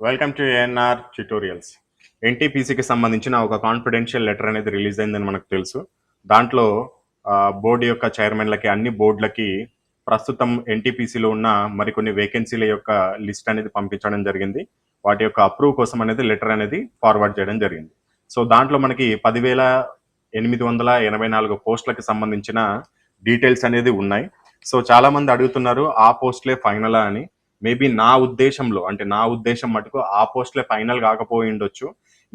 Welcome to ANR tutorials ఎన్టీపీసీకి సంబంధించిన ఒక కాన్ఫిడెన్షియల్ లెటర్ అనేది రిలీజ్ అయిందని మనకు తెలుసు. దాంట్లో బోర్డు యొక్క చైర్మన్లకి అన్ని బోర్డులకి ప్రస్తుతం ఎన్టీపీసీలో ఉన్న మరికొన్ని వేకెన్సీల యొక్క లిస్ట్ అనేది పంపించడం జరిగింది. వాటి యొక్క అప్రూవ్ కోసం అనేది లెటర్ అనేది ఫార్వర్డ్ చేయడం జరిగింది. సో దాంట్లో మనకి పదివేల ఎనిమిది వందల ఎనభై నాలుగు పోస్టులకు సంబంధించిన డీటెయిల్స్ అనేది ఉన్నాయి. సో చాలా మంది అడుగుతున్నారు ఆ పోస్ట్లే ఫైనలా అని. మేబీ నా ఉద్దేశంలో అంటే నా ఉద్దేశం మటుకు ఆ పోస్ట్లే ఫైనల్ కాకపోయి ఉండొచ్చు.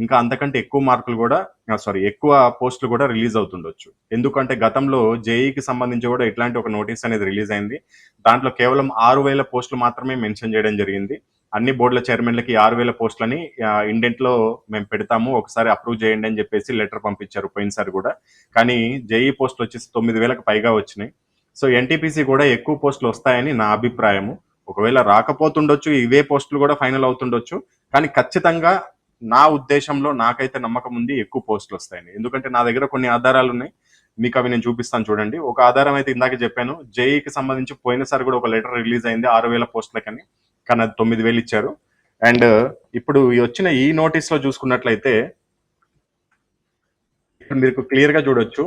ఇంకా అంతకంటే ఎక్కువ మార్కులు కూడా సారీ ఎక్కువ పోస్టులు కూడా రిలీజ్ అవుతుండొచ్చు. ఎందుకంటే గతంలో జేఈకి సంబంధించి కూడా ఇట్లాంటి ఒక నోటీస్ అనేది రిలీజ్ అయింది. దాంట్లో కేవలం ఆరు వేల పోస్టులు మాత్రమే మెన్షన్ చేయడం జరిగింది. అన్ని బోర్డుల చైర్మన్లకి ఆరు వేల పోస్టులని ఇండెంట్లో మేము పెడతాము. ఒకసారి అప్రూవ్ చేయండి అని చెప్పేసి లెటర్ పంపించారు పోయినసారి కూడా. కానీ జేఈ పోస్టులు వచ్చేసి తొమ్మిది వేలకు పైగా వచ్చినాయి. సో ఎన్టీపీసీ కూడా ఎక్కువ పోస్టులు వస్తాయని నా అభిప్రాయము. ఒకవేళ రాకపోతుండొచ్చు ఇవే పోస్టులు కూడా ఫైనల్ అవుతుండొచ్చు. కానీ ఖచ్చితంగా నా ఉద్దేశంలో నాకైతే నమ్మకం ఉంది ఎక్కువ పోస్టులు వస్తాయని. ఎందుకంటే నా దగ్గర కొన్ని ఆధారాలు ఉన్నాయి. మీకు అవి నేను చూపిస్తాను చూడండి. ఒక ఆధారం అయితే ఇందాక చెప్పాను. జేఈకి సంబంధించి పోయినసారి కూడా ఒక లెటర్ రిలీజ్ అయింది ఆరు వేల పోస్టులకని. కానీ అది తొమ్మిది వేలు ఇచ్చారు. అండ్ ఇప్పుడు వచ్చిన ఈ నోటీస్లో చూసుకున్నట్లయితే మీరు క్లియర్గా చూడొచ్చు.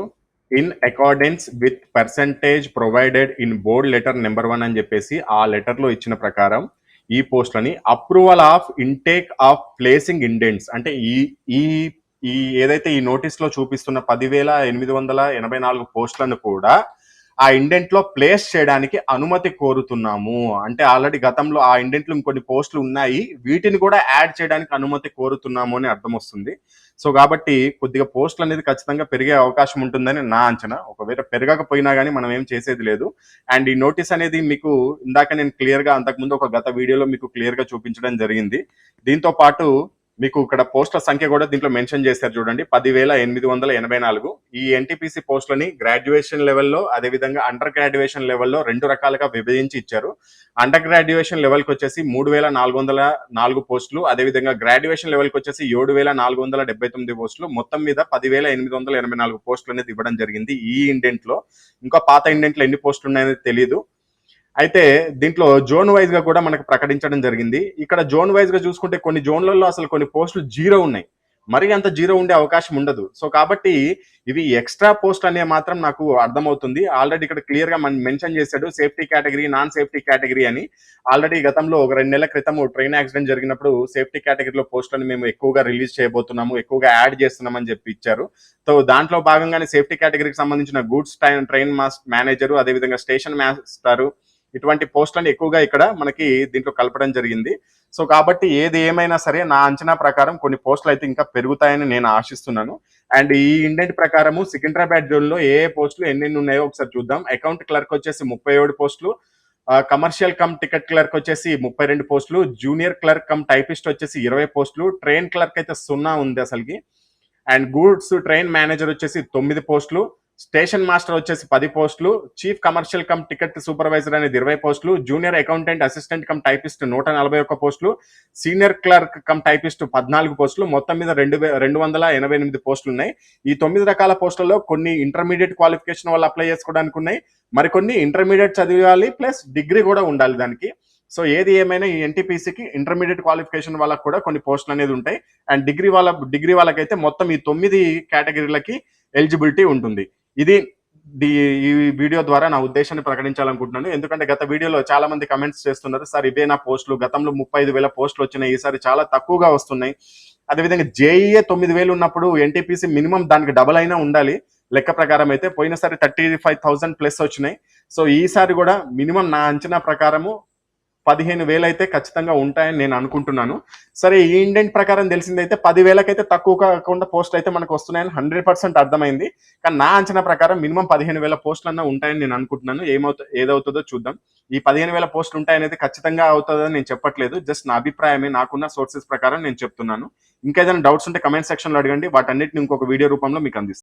In accordance with percentage provided in board letter number one అని చెప్పేసి ఆ లెటర్లో ఇచ్చిన ప్రకారం ఈ పోస్ట్లని approval of intake of placing indents అంటే ఈ ఈ ఈ ఏదైతే ఈ నోటీస్లో చూపిస్తున్న పదివేల ఎనిమిది వందల ఎనభై నాలుగు పోస్టులను కూడా ఆ ఇండెంట్లో ప్లేస్ చేయడానికి అనుమతి కోరుతున్నాము. అంటే ఆల్రెడీ గతంలో ఆ ఇండెంట్లో ఇంకొన్ని పోస్టులు ఉన్నాయి. వీటిని కూడా యాడ్ చేయడానికి అనుమతి కోరుతున్నాము అని అర్థం వస్తుంది. సో కాబట్టి కొద్దిగా పోస్టులు అనేది ఖచ్చితంగా పెరిగే అవకాశం ఉంటుందని నా అంచనా. ఒకవేళ పెరగకపోయినా కానీ మనం ఏం చేసేది లేదు. అండ్ ఈ నోటీస్ అనేది మీకు ఇందాక నేను క్లియర్గా అంతకుముందు ఒక గత వీడియోలో మీకు క్లియర్గా చూపించడం జరిగింది. దీంతో పాటు మీకు ఇక్కడ పోస్టుల సంఖ్య కూడా దీంట్లో మెన్షన్ చేశారు చూడండి. పదివేల ఎనిమిది వందల ఎనభై నాలుగు. ఈ ఎన్టీపీసీ పోస్టులని గ్రాడ్యుయేషన్ లెవెల్లో అదేవిధంగా అండర్ గ్రాడ్యుయేషన్ లెవెల్లో రెండు రకాలుగా విభజించి ఇచ్చారు. అండర్ గ్రాడ్యుయేషన్ లెవెల్కి వచ్చేసి మూడు వేల నాలుగు వందల నాలుగు పోస్టులు అదేవిధంగా గ్రాడ్యుయేషన్ లెవెల్కి వచ్చేసి ఏడు వేల నాలుగు వందల డెబ్బై తొమ్మిది పోస్టులు. మొత్తం మీద పదివేల ఎనిమిది వందల ఎనభై నాలుగు పోస్టులు అనేది ఇవ్వడం జరిగింది ఈ ఇండెంట్లో ఇంకా పాత ఇండెంట్లో ఎన్ని పోస్టులు ఉన్నాయనేది తెలియదు అయితే దీంట్లో జోన్ వైజ్గా కూడా మనకు ప్రకటించడం జరిగింది. ఇక్కడ జోన్ వైజ్గా చూసుకుంటే కొన్ని జోన్లలో అసలు కొన్ని పోస్టులు జీరో ఉన్నాయి. మరి అంత జీరో ఉండే అవకాశం ఉండదు. సో కాబట్టి ఇవి ఎక్స్ట్రా పోస్ట్ అనే మాత్రం నాకు అర్థమవుతుంది. ఆల్రెడీ ఇక్కడ క్లియర్గా మనం మెన్షన్ చేశాడు safety category non safety category అని. ఆల్రెడీ గతంలో ఒక రెండు నెలల క్రితం ట్రైన్ యాక్సిడెంట్ జరిగినప్పుడు సేఫ్టీ కేటగిరీలో పోస్టులను మేము ఎక్కువగా రిలీజ్ చేయబోతున్నాము ఎక్కువగా యాడ్ చేస్తున్నామని చెప్పి ఇచ్చారు. సో దాంట్లో భాగంగానే సేఫ్టీ కేటగిరీకి సంబంధించిన గూడ్స్ ట్రైన్ ట్రైన్ మాస్ మేనేజర్ అదేవిధంగా స్టేషన్ మాస్టర్ ఇటువంటి పోస్టులను ఎక్కువగా ఇక్కడ మనకి దీంట్లో కలపడం జరిగింది. సో కాబట్టి ఏది ఏమైనా సరే నా అంచనా ప్రకారం కొన్ని పోస్టులు అయితే ఇంకా పెరుగుతాయని నేను ఆశిస్తున్నాను. అండ్ ఈ ఇండెంట్ ప్రకారము సికింద్రాబాద్ జోన్లో ఏ ఏ పోస్టులు ఎన్నెన్ని ఉన్నాయో ఒకసారి చూద్దాం. అకౌంట్ క్లర్క్ వచ్చేసి ముప్పై ఏడు పోస్టులు కమర్షియల్ కమ్ టికెట్ క్లర్క్ వచ్చేసి ముప్పై రెండు పోస్టులు జూనియర్ క్లర్క్ కమ్ టైపిస్ట్ వచ్చేసి ఇరవై పోస్టులు ట్రైన్ క్లర్క్ అయితే సున్నా ఉంది అసలుకి. అండ్ గూడ్స్ ట్రైన్ మేనేజర్ వచ్చేసి తొమ్మిది పోస్టులు స్టేషన్ మాస్టర్ వచ్చేసి పది పోస్టులు chief commercial cum ticket supervisor అనేది ఇరవై పోస్టులు junior accountant assistant cum typist నూట నలభై ఒక్క పోస్టులు సీనియర్ క్లర్క్ కమ్ టైపిస్ట్ పద్నాలుగు పోస్టులు మొత్తం మీద రెండు రెండు వందల ఎనభై ఎనిమిది పోస్టులు ఉన్నాయి ఈ తొమ్మిది రకాల పోస్టులలో కొన్ని ఇంటర్మీడియట్ క్వాలిఫికేషన్ వాళ్ళు అప్లై చేసుకోవడానికి ఉన్నాయి. మరికొన్ని ఇంటర్మీడియట్ చదివాలి ప్లస్ డిగ్రీ కూడా ఉండాలి దానికి. సో ఏది ఏమైనా ఈ ఎన్టీపీసీకి ఇంటర్మీడియట్ క్వాలిఫికేషన్ వాళ్ళకి కూడా కొన్ని పోస్టులు అనేది ఉంటాయి. అండ్ డిగ్రీ వాళ్ళ డిగ్రీ వాళ్ళకైతే మొత్తం ఈ తొమ్మిది కేటగిరీలకి ఎలిజిబిలిటీ ఉంటుంది. ఇది ఈ వీడియో ద్వారా నా ఉద్దేశాన్ని ప్రకటించాలనుకుంటున్నాను. ఎందుకంటే గత వీడియోలో చాలా మంది కమెంట్స్ చేస్తున్నారు సార్ ఇవే నా పోస్టులు. గతంలో ముప్పై ఐదు వేల పోస్టులు వచ్చినాయి. ఈసారి చాలా తక్కువగా వస్తున్నాయి. అదేవిధంగా జేఈఏ తొమ్మిది వేలు ఉన్నప్పుడు ఎన్టీపీసీ మినిమం దానికి డబల్ అయినా ఉండాలి. లెక్క ప్రకారం అయితే పోయినసారి థర్టీ ఫైవ్ థౌసండ్ ప్లస్ వచ్చినాయి. సో ఈసారి కూడా మినిమం నా అంచనా ప్రకారము పదిహేను వేలు అయితే ఖచ్చితంగా ఉంటాయని నేను అనుకుంటున్నాను. సరే ఈ ఇండెంట్ ప్రకారం తెలిసిందైతే పదివేలకైతే తక్కువ కాకుండా పోస్ట్ అయితే మనకు వస్తున్నాయని హండ్రెడ్ పర్సెంట్ అర్థమైంది. కానీ నా అంచనా ప్రకారం మినిమం పదిహేను వేల పోస్టులు అన్న ఉంటాయని నేను అనుకుంటున్నాను. ఏమవుతా ఏదవుతుందో చూద్దాం. ఈ పదిహేను వేల పోస్టులు ఉంటాయనేది ఖచ్చితంగా అవుతుందని నేను చెప్పట్లేదు. జస్ట్ నా అభిప్రాయమే నాకున్న సోర్సెస్ ప్రకారం నేను చెప్తున్నాను. ఇంకా ఏదైనా డౌట్స్ ఉంటే కమెంట్ సెక్షన్లో అడగండి. వాటన్నిటిని ఇంకొక వీడియో రూపంలో మీకు అందిస్తాను.